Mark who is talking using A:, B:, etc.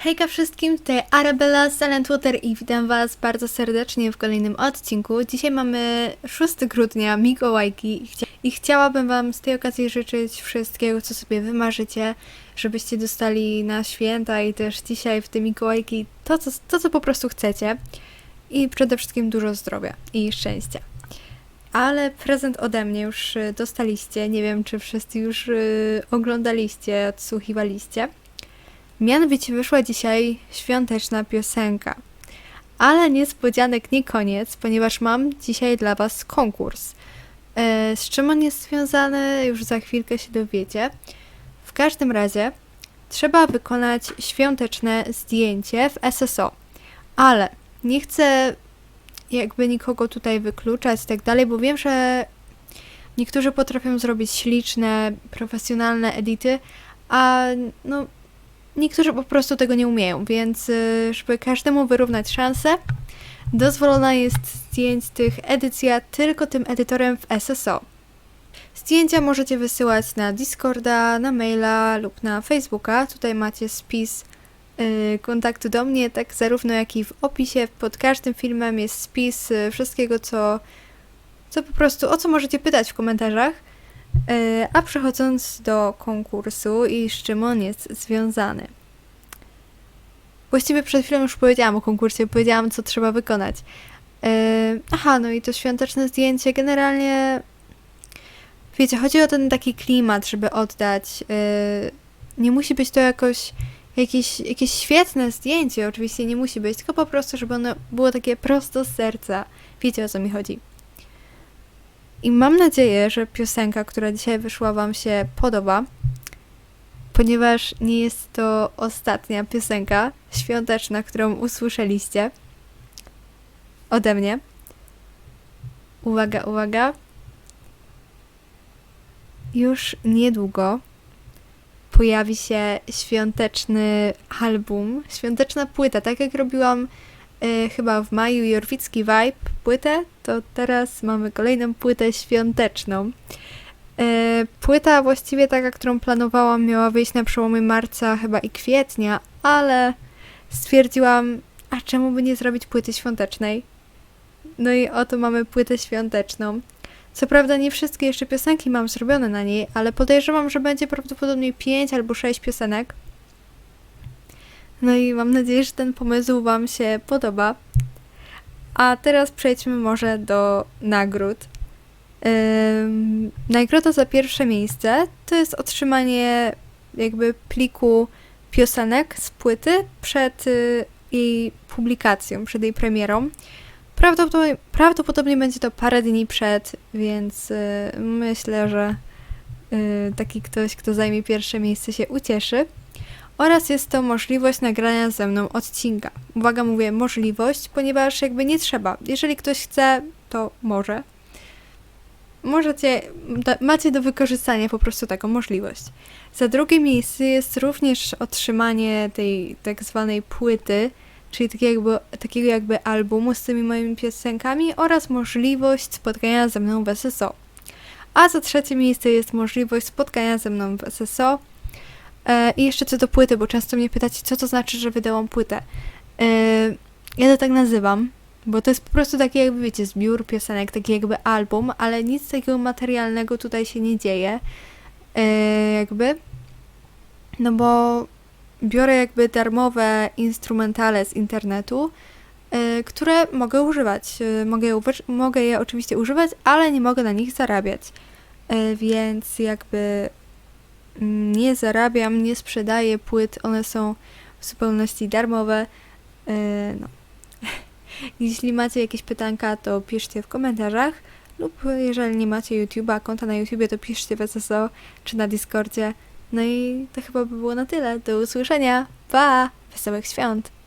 A: Hejka wszystkim, tutaj Arabella z Silent Water i witam Was bardzo serdecznie w kolejnym odcinku. Dzisiaj mamy 6 grudnia, Mikołajki i, chcia- i chciałabym Wam z tej okazji życzyć wszystkiego, co sobie wymarzycie, żebyście dostali na święta i też dzisiaj w te Mikołajki to, co, to, co po prostu chcecie i przede wszystkim dużo zdrowia i szczęścia. Ale prezent ode mnie już y, dostaliście, nie wiem czy wszyscy już y, oglądaliście, odsłuchiwaliście. Mianowicie wyszła dzisiaj świąteczna piosenka. Ale niespodzianek nie koniec, ponieważ mam dzisiaj dla Was konkurs. E, z czym on jest związany, już za chwilkę się dowiecie. W każdym razie trzeba wykonać świąteczne zdjęcie w SSO. Ale nie chcę jakby nikogo tutaj wykluczać i tak dalej, bo wiem, że niektórzy potrafią zrobić śliczne, profesjonalne edity, a no niektórzy po prostu tego nie umieją, więc y, żeby każdemu wyrównać szanse, dozwolona jest zdjęć tych edycja tylko tym edytorem w SSO. Zdjęcia możecie wysyłać na Discorda, na maila lub na Facebooka. Tutaj macie spis y, kontaktu do mnie, tak zarówno jak i w opisie. Pod każdym filmem jest spis y, wszystkiego, co, co po prostu, o co możecie pytać w komentarzach. E, A przechodząc do konkursu i z czym on jest związany. Właściwie przed chwilą już powiedziałam o konkursie, powiedziałam co trzeba wykonać. E, Aha, no i to świąteczne zdjęcie generalnie. Wiecie, chodzi o ten taki klimat, żeby oddać. E, Nie musi być to jakoś jakieś, jakieś świetne zdjęcie, oczywiście nie musi być, tylko po prostu, żeby ono było takie prosto z serca. Wiecie o co mi chodzi. I mam nadzieję, że piosenka, która dzisiaj wyszła, Wam się podoba, ponieważ nie jest to ostatnia piosenka świąteczna, którą usłyszeliście ode mnie. Uwaga, uwaga. Już niedługo pojawi się świąteczny album, świąteczna płyta, tak jak robiłam y, chyba w maju Jorwicki Vibe płytę, to teraz mamy kolejną płytę świąteczną. Y, Płyta właściwie taka, którą planowałam, miała wyjść na przełomie marca chyba i kwietnia, ale stwierdziłam, a czemu by nie zrobić płyty świątecznej? No i oto mamy płytę świąteczną. Co prawda nie wszystkie jeszcze piosenki mam zrobione na niej, ale podejrzewam, że będzie prawdopodobnie 5 albo 6 piosenek. No i mam nadzieję, że ten pomysł Wam się podoba. A teraz przejdźmy może do nagród. Nagroda za pierwsze miejsce to jest otrzymanie jakby pliku piosenek z płyty przed y, jej publikacją, przed jej premierą. Prawdopodobnie, prawdopodobnie będzie to parę dni przed, więc y, myślę, że y, taki ktoś, kto zajmie pierwsze miejsce się ucieszy. Oraz jest to możliwość nagrania ze mną odcinka. Uwaga, mówię możliwość, ponieważ jakby nie trzeba. Jeżeli ktoś chce, to może. Możecie, macie do wykorzystania po prostu taką możliwość. Za drugie miejsce jest również otrzymanie tej tak zwanej płyty, czyli takiego jakby, takiego jakby albumu z tymi moimi piosenkami oraz możliwość spotkania ze mną w SSO. A za trzecie miejsce jest możliwość spotkania ze mną w SSO. E, I jeszcze co do płyty, bo często mnie pytacie, co to znaczy, że wydałam płytę. E, ja to tak nazywam, bo to jest po prostu taki jakby, wiecie, zbiór piosenek, taki jakby album, ale nic takiego materialnego tutaj się nie dzieje. E, jakby. No bo biorę jakby darmowe instrumentale z internetu, które mogę używać. Mogę, je mogę je oczywiście używać, ale nie mogę na nich zarabiać. Więc jakby nie zarabiam, nie sprzedaję płyt, one są w zupełności darmowe. E, No. Jeśli macie jakieś pytanka, to piszcie w komentarzach lub jeżeli nie macie YouTube'a, konta na YouTubie, to piszcie w SSO czy na Discordzie. No i to chyba by było na tyle. Do usłyszenia. Pa! Wesołych świąt!